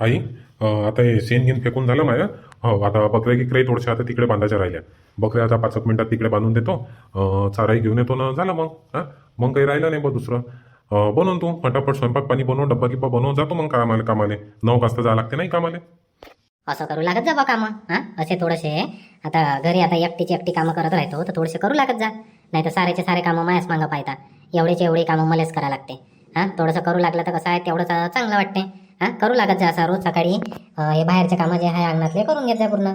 आई आता हे शेण घेऊन फेकून झालं माझ्या हो आता बकऱ्या गिकऱ्याही थोडशा आता तिकडे बांधायच्या राहिल्या. बकऱ्या आता पाच एक मिनटात तिकडे बांधून देतो. चाराही घेऊन येतो ना झालं मग हां? मग काही राहिलं नाही बघ दुसरं. बनवून तू फटाफट स्वयंपाक पाणी बनव डब्बा गिब्बा बनवून जातो मग कामाले कामाले. नऊ वाजता जावं लागते नाही कामाले. असं करू लागत जा बा कामं हां? असे थोडेसे आता घरी आता एकटीची एकटी कामं करत राहतो तर थोडेसे करू लागत जा. नाही तर सारेचे सारे कामं मायाच मागं पाहता. एवढेचे एवढे कामं मलाच करा लागते हां? थोडंसं करू लागलं तर कसं आहे तेवढंच चांगलं वाटते. हां? करू लागत जा असं रोज सकाळी. अं, हे बाहेरचे कामं जे आहे अंगणातले करून घेत जा पूर्ण.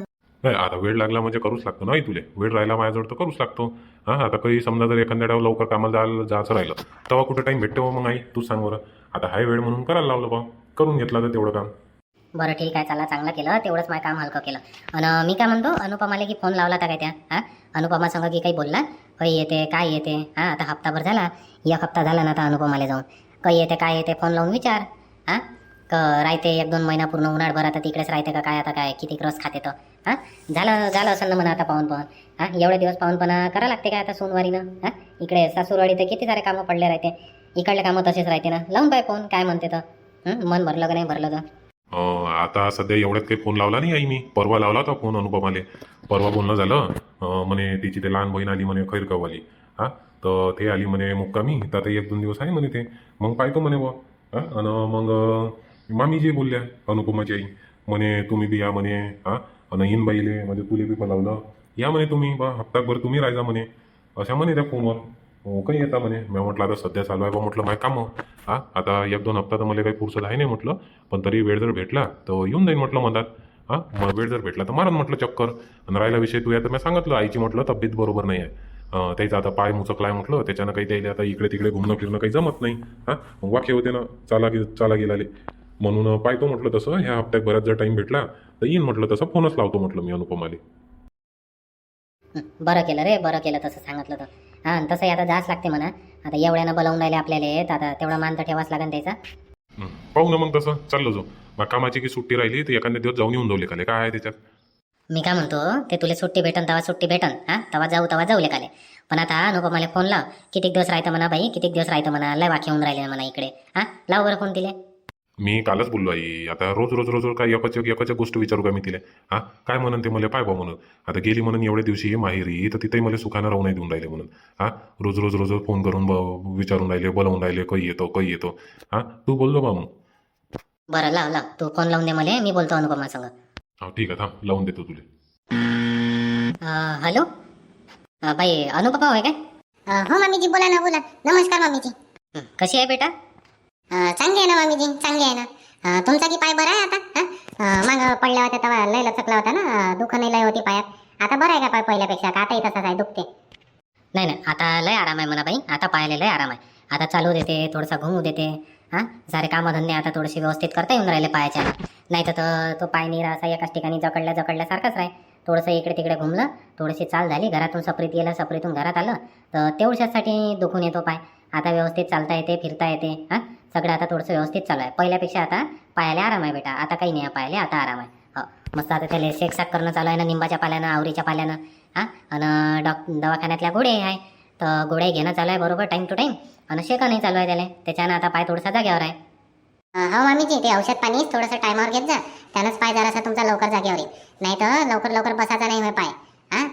नाही आता वेळ लागला म्हणजे करूच लागतो नाही तुले. वेळ राहिला माझ्याजवळ तर करूच लागतो. हां आता काही समजा जर एखाद्या लवकर कामाला जायला जायचं राहिलं तेव्हा कुठं टाईम भेटते मग आई? तू सांग बरं. आता हाय वेळ म्हणून करायला लावलं बा. करून घेतला तर तेवढं काम. बरं ठीक आहे चला चांगलं केलं. तेवढंच माझं काम हलकं केलं. आणि मी काय म्हणतो? अनुपमाला की फोन लावला होता काय त्या? हां? अनुपमा संग की काही बोलला? काही येते काय येते? हां आता हप्ताभर झाला. एक हप्ता झाला ना आता अनुपमाला जाऊन. काही येते काय येते? फोन लावून विचार. हां? का राहते एक दोन महिना पूर्ण उन्हाळभर आता तिकडेच राहते का काय आता काय किती क्रॉस खाते तर हां? झालं झालं असेल ना म्हणा आता पाहून पाहून. हां? एवढे दिवस पाहूनपणा करा लागते काय आता सोमवारीनं हां? इकडे सासूरवाडी तर किती सारे कामं पडले राहते. इकडले कामं तसेच राहते ना. लावून पाय पाहून काय म्हणते तर हं? मन भरलं का नाही? भरलं तर. अं, आता सध्या एवढ्यात काही फोन लावला नाही आई मी. परवा लावला होता फोन अनुपमाले. परवा बोलणं झालं. अं, म्हणे तिची ते लहान बहीण आली म्हणे खैरकवाली हा? तर ते आली म्हणे मुक्कामी. तर आता एक दोन दिवस आहे म्हणे ते. मग पाहतो म्हणे बुवा. हा? आणि मग अं, मामी जे बोलल्या अनुपमाची आई म्हणे तुम्ही बी या म्हणे हा? नहीन बाईले म्हणजे तुले बी बोलावलं या म्हणे तुम्ही बा हप्ताभर तुम्ही राहायचा म्हणे. अशा म्हणे त्या फोनवर. हो, काही येता म्हणे. मी म्हटलं आता सध्या चालू आहे बा. म्हटलं माय कामं हा? आता एक दोन हप्ता तर मला काही पुरसत आहे नाही म्हटलं. पण तरी वेळ जर भेटला तर येऊन जाईन म्हटलं मधात. हां? मग वेळ जर भेटला तर मारन म्हटलं चक्कर. आणि राहिला विषय तू या तर मी सांगितलं आईची म्हटलं तब्येत बरोबर नाही आहे त्याचा आता पाय मुचकलाय म्हटलं. त्याच्यानं काही त्याला आता इकडे तिकडे घुमणं फिरणं काही जमत नाही हां? मग वाक्य होते ना चाला गे चाला गेलाले म्हणून पाहतो म्हटलं तसं. ह्या हप्त्यात बऱ्याच जर टाईम भेटला तर येईन म्हटलं तसं. फोनच लावतो म्हटलं मी अनुपमाले. बरं केलं रे बरं केलं तसं सांगितलं तर. हां तसंही आता जाच लागते म्हणा. आता एवढ्यानं बोलावून राहिले आपल्याला तर आता तेवढा मान तर ठेवाच लागेल त्याचा. हं, पाहू ना मग तसं. चाललं जो मग कामाची की सुट्टी राहिली तर एखाद्या दिवस जाऊन येऊन जाऊ काले काय आहे त्याच्यात? मी काय म्हणतो ते तुला सुट्टी भेटन तेव्हा सुट्टी भेटन. हां तेव्हा जाऊ तेव्हा जाऊ लेकाले पण आता अनुपमाला फोन लाव. कितीक दिवस राहतं म्हणा बाई कितीक दिवस राहतं म्हणा. लय वाक्य होऊन राहिले म्हणा इकडे. हां लाव बरं फोन तिले. मी कालच बोललो आई. आता रोज रोज रोज रोज काय एकच एक एकच एक गोष्ट विचारू का मी तिला? हा? काय म्हणून ते मला? पाय बा म्हणून. आता गेली म्हणून एवढ्या दिवशी माहेरी तर तिथेही मला सुखानं राहू नाही देऊन राहिले म्हणून. हा? रोज रोज रोज फोन करून ब- विचारून राहिले बोलावून राहिले काही येतो काही येतो. हा? तू बोललो बा मग. बरं लाव लाव. तू फोन लावून दे मला मी बोलतो अनुपमा संग. हा ठीक आहे थांब. लावून देतो तुले. हॅलो? बाई अनुपमा होय काय? हो मामीजी बोला ना बोला. नमस्कार मामीजी. कशी आहे बेटा? चांगली आहे ना मामीजी चांगली आहे ना. तुमचा की पाय बरा आहे आता मग मागं पडल्या होत्या तेव्हा लय लचकला होता ना अ, दुःख नाही लय होती पायात. आता बरं आहे का पाय पहिल्यापेक्षा? का आताही तसाच आहे दुखते? नाही नाही आता लय आराम आहे म्हणा बाई आता पाहायला लय आराम आहे. आता चालू देते थोडंसं घुमू देते हां? सारे कामधंदे आता थोडेसे व्यवस्थित करता येऊन राहिले पायाच्या. नाही तर तो- पाय निरा असा एकाच ठिकाणी जकडल्या जकडल्यासारखाच राहे थोडंसं इकडे तिकडे घुमलं थोडीशी चाल झाली घरातून सपरीत गेलं सपरीतून घरात आलं तर तेवढ्यासाठी दुखून येतो पाय. आता व्यवस्थित चालता येते फिरता येते हां? सगळं आता थोडंसं व्यवस्थित चालू आहे. पहिल्यापेक्षा आता पायाला आराम आहे बेटा. आता काही नाही पायाला आता आराम आहे. हो मस्त आता त्याला शेकसाक करणं चालू आहे ना निंबाच्या पाल्यानं आवरीच्या पाल्यानं. हां आणि डॉक दवाखान्यातल्या गोळे आहे. तर गोळ्या घेणं चालू आहे बरोबर टाईम टू टाईम आणि शेका नाही चालू आहे त्याला. त्याच्यानं आता पाय थोडासा जाग्यावर आहे. हो मामीजी ते औषध पाणी थोडंसं टायमावर घेत जा. त्यानंच पाय जरासा तुमचा लवकर जागेवर येईल. नाही तर लवकर लवकर बसायचा नाही पाय. हा?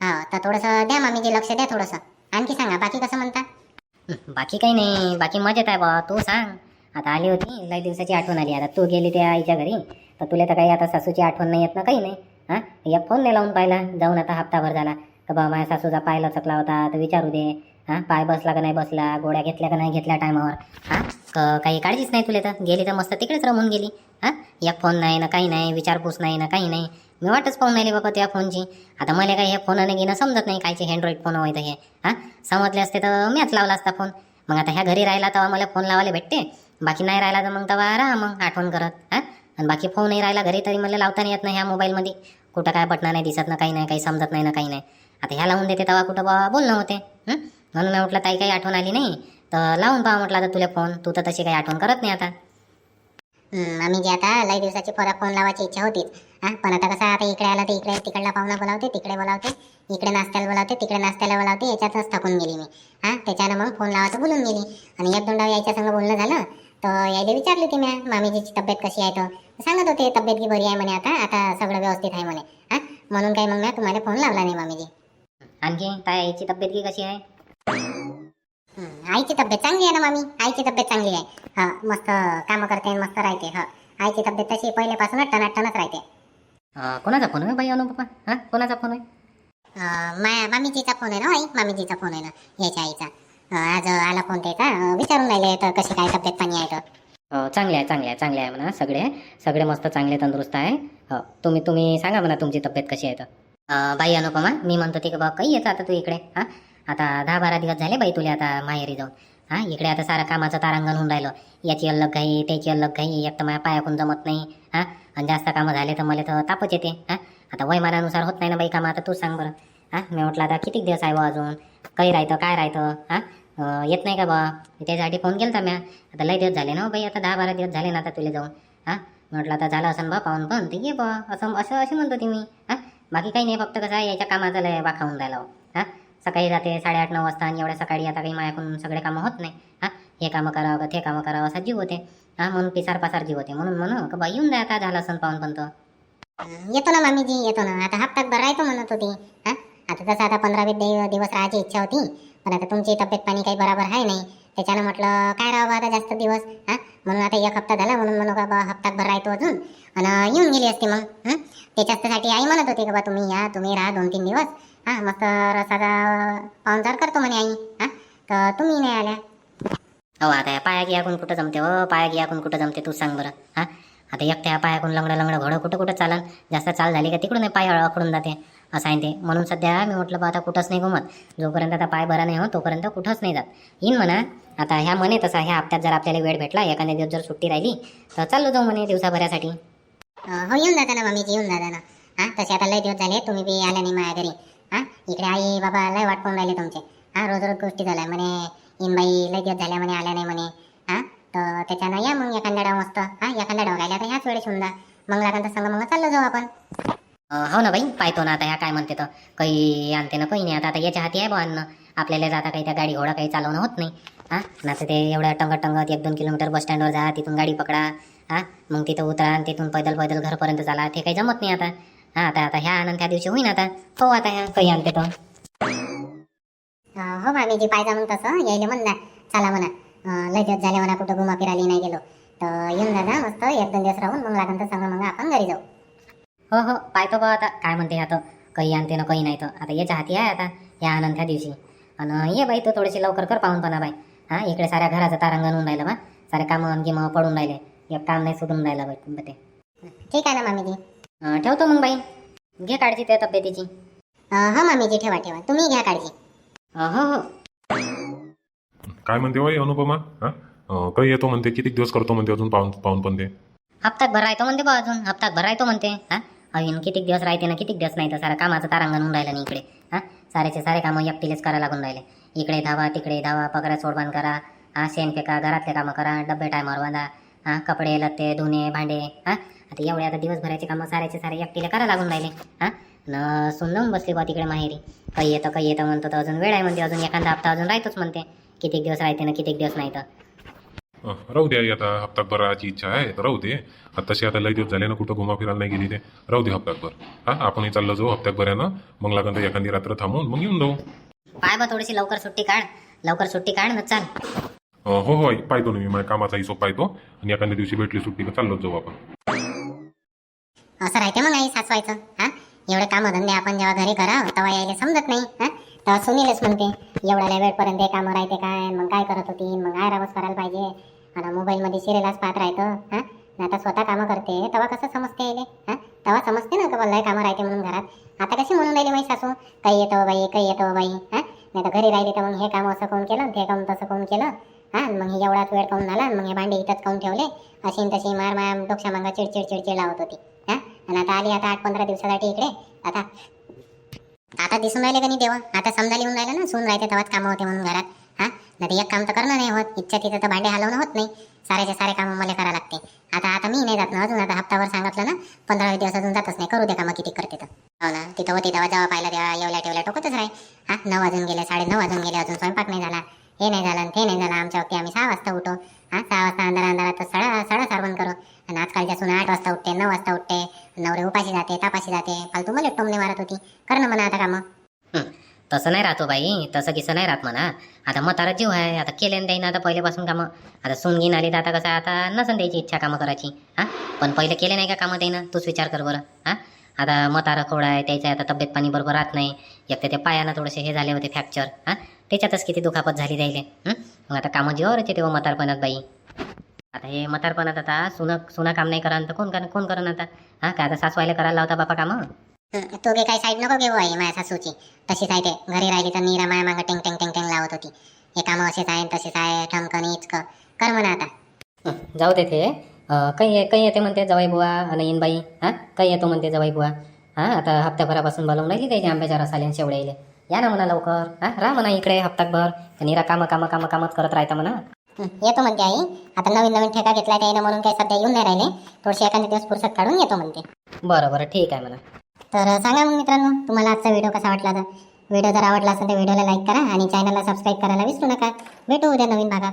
हो तर थोडंसं द्या मामीजी लक्ष द्या थोडंसं. आणखी सांगा बाकी कसं म्हणता? बाकी काही नाही. बाकी मजेत आहे बा तू सांग. आता आली होती. लय दिवसाची आठवण आली. आता तू गेली त्या आईच्या घरी. तर तुला तर काही आता सासूची आठवण नाही येत ना काही नाही. हां? एक फोन नाही लावून पाहिला. जाऊन आता हप्ताभर झाला. तर बा माझ्या सासूचा पायला चकला होता. तर विचारू दे. हां? पाय बसला का नाही बसला? गोळ्या घेतल्या का नाही घेतल्या टायमावर? हां? काही काळजीच नाही तुला तर? गेली तर मस्त तिकडेच रमून गेली. हां? एक फोन नाही ना काही नाही. विचारपूस नाही ना काही नाही. मी वाटच पाहून राहिली बाबा त्या फोनची. आता मला काही हे फोनाने घेणं समजत नाही कायचे हँड्रॉईड फोन होय तर हे. हां? समजले असते तर मीच लावला असता फोन. मग आता ह्या घरी राहिला तेव्हा मला फोन लावायला भेटते. बाकी नाही राहिला तर मग तेव्हा राहा मग आठवण करत हां? आणि बाकी फोन नाही राहिला घरी तरी मला लावता नाही येत नाही ह्या मोबाईलमध्ये. कुठं काय बटणं नाही दिसत ना काही नाही काही समजत नाही ना काही नाही. आता ह्या लावून देते तेव्हा कुठं बा बोलणं होते म्हणून मी म्हटलं ताई काही आठवण आली नाही. तर लावून पहा म्हटलं आता तुला फोन. तू तर तशी काही आठवण करत नाही आता. आम्ही जे आता लय दिवसाची परत फोन लावायची इच्छा होतीच हा पण आता कसं आता इकडे आलं तर इकडे तिकडला पाहुणा बोलावते तिकडे बोलावते इकडे नाश्त्याला बोलावते तिकडे नाश्त्याला बोलावते याच्यातच थकून गेली मी. हा त्याच्यानं मग फोन लावायचं बोलून गेली. आणि एक दोन डाव यायच्या संग बोलणं झालं तर यायला विचारली होती मी मामीजीची तब्येत कशी आहे तर सांगत होते तब्येत की बरी आहे म्हणे आता आता सगळं व्यवस्थित आहे म्हणे. हा म्हणून काही मग म्या तुम्हाला फोन लावला नाही मामीजी. आणखी काय याची तब्येत की कशी आहे? आईची तब्येत चांगली आहे ना मामी? आईची तब्येत चांगली आहे. हा मस्त कामं करते मस्त राहते हा. आईची तब्येत तशी पहिल्यापासूनच टनाटनच राहते. अं, कोणाचा फोन आहे बाई अनुपमा हा कोणाचा फोन आहे? अं, मा मामीजीचा फोन आहे ना आई? मामीजीचा फोन आहे ना याच्या आईचा. अं, आज आला फोन त्याचा. अं, विचारून राहिले तर कशी काय तब्येत पाणी आहे तर. हो चांगले आहे चांगले आहे चांगले आहे म्हणा सगळे. सगळे मस्त चांगले तंदुरुस्त आहे. हो तुम्ही तुम्ही सांगा म्हणा तुमची तब्येत कशी आहे तर. अं, बाई अनुपमा मी म्हणतो ते की बा काही येतं आता तू इकडे हा? आता दहा बारा दिवस झाले बाई तुला आता माहेरी जाऊन. हा इकडे आता सारा कामाचं तारांगण होऊन राहिलं. याची अलग घाई त्याची अलग घाई एक तर माझ्या पायाकून जमत नाही हा? आणि जास्त कामं झाले तर मला तर तापच येते हा? आता वयमानानुसार होत नाही ना बाई कामं आता तू सांग बरं. हा मी म्हटलं आता किती दिवस आहे बा अजून? काही राहतं काय राहतं हा? येत नाही का बा? त्याच्यासाठी फोन केला म्या. आता लय दिवस झाले ना हो बाई आता दहा बारा दिवस झाले ना आता तुला जाऊन हा? म्हटलं आता झालं असं बा पाहून पण ते ये बा असं असं असे म्हणतो ती मी हा? बाकी काही नाही फक्त कसं आहे याच्या कामाचं लय वाखावून राहिला हो, हां? सकाळी जाते साडेआठ नऊ वाजता. आणि एवढ्या सकाळी आता काही माझ्याकडून सगळे कामं होत नाही. हा हे कामं करावं का ते कामं करावं असा जीव होते. हा म्हणून पिसार पासार जीव होते. म्हणून म्हणू का बा येऊन द्या काय झालं असं पाहून पण तो. येतो ना मामीजी येतो ना. आता हप्त्यात भर म्हणत होती. हा आता तसं आता पंधरा वीस दिवस राहायची इच्छा होती. पण आता तुमची तब्येत पाणी काही बरोबर आहे नाही. त्याच्यानं म्हटलं काय राहावं आता जास्त दिवस? हां म्हणून आता एक हप्ता झाला. म्हणून म्हणू का बा हप्ता भर राहतो अजून. आणि येऊन गेली असते मग त्याच्यासाठी आई म्हणत होती का बा तुम्ही या तुम्ही राहा दोन तीन दिवस. हा मस्त रसाचा पाहुणचार करतो म्हणे आई. हा तर तुम्ही नाही आल्या. हो आता या पाया गियाकून कुठं जमते हो? पाया गियाकून कुठं जमते तू सांग बरं. हा? आता एकट्या पायाकून लंगडं लंगडं घोडं कुठं कुठं चालन? जास्त चाल झाली का तिकडून पाय अकडून जाते. असं आहे ते. म्हणून सध्या मी म्हटलं बा आता कुठंच नाही घुमत. जोपर्यंत आता पाय बरा नाही हो तोपर्यंत कुठंच नाही जात. येईन म्हणा आता ह्या म्हणे तसा ह्या हप्त्यात जर आपल्याला वेळ भेटला एखाद्या दिवस जर सुट्टी राहिली तर चाललो जाऊ म्हणे दिवसाभरासाठी. हो येऊन जाता ना मम्मीजी येऊन जाता ना. हा तसे आता लय दिवस झाले तुम्ही बी आल्या नाही माझ्या घरी. हा? इकडे आई बाबा लय वाट पाहून राहिले तुमचे. हां रोज रोज गोष्टी झाल्या म्हणे. इनबाई लय दिवस झाल्या म्हणे आल्या नाही म्हणे. हा? तर त्याच्यानं या मग एखाद्या डाव मस्त. हां एखाद्या डाव राहिल्या तर ह्याच वेळेस होऊन जा. मग लागेल तर सांगा मग चाललो जाऊ आपण. हो ना बाई पाहतो ना आता ह्या काय म्हणते तर काही आणते ना काही नाही. आता आता याच्या हाती आहे बा अन्न. आपल्याला जाता काही त्या गाडी घोडा काही चालवणं होत नाही. हा? ना तर ते एवढ्या टंगत टंगत एक दोन किलोमीटर बस स्टँडवर जा तिथून गाडी पकडा. हा? मग तिथं उतरा आणि तिथून पैदल पैदल घरपर्यंत चाला. ते काही जमत नाही आता. हा आता आता ह्या आनंद त्या दिवशी होईन आता हो आता ह्या काही आणते अं, हो मामीजी पाहिजे मग तसं यायला म्हणला चला म्हणा लय दिवस झाले म्हणा कुठं घुमा फिरायला नाही गेलो तर येऊन जा मस्त एक दोन दिवस राहून मग लागेल तर सांगा मग आपण घरी जाऊ हो हो पाहतो बा आता काय म्हणते आता काही आणते ना काही नाही तर आता याच्या हाती आहे आता या आनंद त्या दिवशी आणि ये बाई तू थोडीशी लवकर कर पाहून पण बाई हा इकडे साऱ्या घराचं तारांगण होऊन राहिलं बा सारे कामं गिमं पडून राहिले एक काम नाही सुधून राहिलं बाई ते ठीक आहे ना मामीजी ठेवतो मग बाई. घे काळजी त्या तब्येतीची. हो मामीजी ठेवा ठेवा. तुम्ही घ्या काळजी. हो हो. काय म्हणते बाई अनुपमा? हा अं, काही येतो म्हणते? किती दिवस करतो म्हणते अजून पाहून पाहून पण ते? हप्त्यात भर राहतो म्हणते बा अजून. हप्त्यात भर राहतो म्हणते. हा अजून कितीक दिवस राहते ना कितीक दिवस नाही तर सारा कामाचं तारांगण होऊन राहिलं नाही इकडे. हा सारेचे सारे कामं एकटीलेच करायला लागून राहिले. इकडे धावा तिकडे धावा पगारा सोडबान करा. हा शेण फेका घरातले कामं करा. डब्बे टायमावर बांधा हा कपडे लत्ते धुणे भांडे हा? आता एवढे आता दिवसभराचे कामं सारेचे सारे एकटीला करायला लागून राहिले हा? न सून जाऊन बसली बा तिकडे माहेरी. काही येतं काही येतं म्हणतो तर अजून वेळ आहे म्हणते अजून एखादा हप्ता अजून राहतोच म्हणते. कितीक दिवस राहते ना कितीक दिवस नाही तर. राहू दे आता हप्त्यात भराची इच्छा आहे तर राहू दे. आता तशी आता लय दिवस झाले ना कुठं घुमा फिरायला नाही गेली ते. राहू दे हप्त्यात भर. हा आपणही चाललं जाऊ हप्त्यात भरानं मग लागेल तर एखादी रात्र थांबून मग येऊन जाऊ. पाय बा थोडीशी लवकर सुट्टी काढ. लवकर सुट्टी काढ ना चाल. हो हो पाहतो ना मी माझ्या कामाचा हिशोब पाहतो. आणि एखाद्या दिवशी भेटली सुट्टी का जाऊ आपण. असं राहते मग आई सासवायचं हा? एवढे कामं धंदे आपण जेव्हा घरी करा तेव्हा यायला समजत नाही हा? तेव्हा सुनीलच म्हणते एवढ्या वेळपर्यंत हे कामं राहते काय? मग काय करत होती? मग आरामच करायला पाहिजे? आणि मोबाईलमध्ये सिरियलच पाहत राहतं हा? आता स्वतः कामं करते तेव्हा कसं समजते यायले हा? तेव्हा समजते ना का बोललाय कामं राहते म्हणून घरात? आता कशी म्हणून राहिली माहिती सासू? काही येतो हो बाई काही येतो हो बाई हा? नाही तर घरी राहिली तर मग हे काम असं कोण केलं? ते काम तसं कोण केलं? हा मग हे एवढाच वेळ काहून झाला? मग हे भांडे इथंच काऊन ठेवले? अशी न तशी मार मार डोक्या मागा चिडचिड चिडचिड लावत होती. हा? आणि आता आली आता आठ पंधरा दिवसासाठी इकडे. आता आता दिसून राहिले का नाही देवा? आता समजा लिहून राहिलं ना? सून राहते तेव्हाच कामं होते म्हणून घरात. हा? नाही एक काम तर करणं नाही होत. इच्छा तिथं तर भांडे हलवणं होत नाही. सारेचे सारे कामं मला करावं लागते. आता आता मी नाही जात ना अजून. आता हप्तावर सांगितलं ना पंधरा दिवस अजून जातच नाही. करू दे कामं किती करते तर. हो ना. तिथं होते तेव्हा जेव्हा पाहिलं तेव्हा येवल्या ठेवल्या टोकतच राही हां? नऊ वाजून गेले साडे नऊ वाजून गेले अजून स्वयंपाक नाही झाला. हे नाही झालं ते नाही झालं. आमच्या वक्ती आम्ही सहा वाजता उठो. हा सहा वाजता अंधारा अंधारात सळ सळ सर्वण करू. आणि आजकालच्या सुना आठ वाजता उठते नऊ वाजता उठते. नवरे उपाशी जाते तापाशी जाते. फालतू मला टोमणे मारत होती. कर ना म्हणा आता कामं. तसं नाही राहतो बाई. तसं किसं नाही राहत म्हणा. आता मतारा जीव आहे. आता केले देईन आता पहिल्यापासून कामं. आता सून घेईन आली तर आता कसं आता नसन द्यायची इच्छा कामं करायची. हा? पण पहिले केले नाही का कामं देईन तूच विचार कर बरं. हा? आता मतारा खोडा आहे त्याचं आता तब्येत पाणी बरोबर राहत नाही. एक तर ते पायानं थोडेसे हे झाले होते फ्रॅक्चर हां? त्याच्यातच किती दुखापत झाली हं? मग आता कामं जीवावर येते तेव्हा म्हातारपणात बाई. आता हे म्हातारपणात आता सुना सुना काम नाही करा तर कोण कर कोण करण आता? हां काय आता सासवायला करायला लावता बापा कामं? हं, तू बी काही साईड नको घेऊ आई माझ्या सासूची. तशीच आहे ते घरी राहिली तर नीरा माया मागं टेंग टेंग टेंग टेंग लावत होती. हे कामं असेच आहे तसेच आहे ठमकन इचकं. कर म्हणा आता. हं, जाऊ दे ते. काही काही येते म्हणते जवाई बुवा आणि बाई हां? काही येतो म्हणते जवाई बुवा. हां आता हप्त्याभरापासून बोलावून राहिली त्याच्या आंब्याच्या रसाले शेवड्याले या ना म्हणा लवकर. हां राहा म्हणा इकडे हप्ताभर निरा कामं कामं कामं कामच करत राहता म्हणा. हं, येतो म्हणते आई. आता नवीन नवीन ठेका घेतला त्याने म्हणून काही सध्या येऊन नाही राहिले. थोडेसे एखादे दिवस फुरसत काढून येतो म्हणते. बरं बरं ठीक आहे म्हणा. तर सांगा मग मित्रांनो तुम्हाला आजचा व्हिडिओ कसा वाटला तर? व्हिडिओ जर आवडला असेल तर व्हिडिओला लाईक करा आणि चॅनलला सबस्क्राईब करायला विसरू नका. भेटू उद्या नवीन भागात.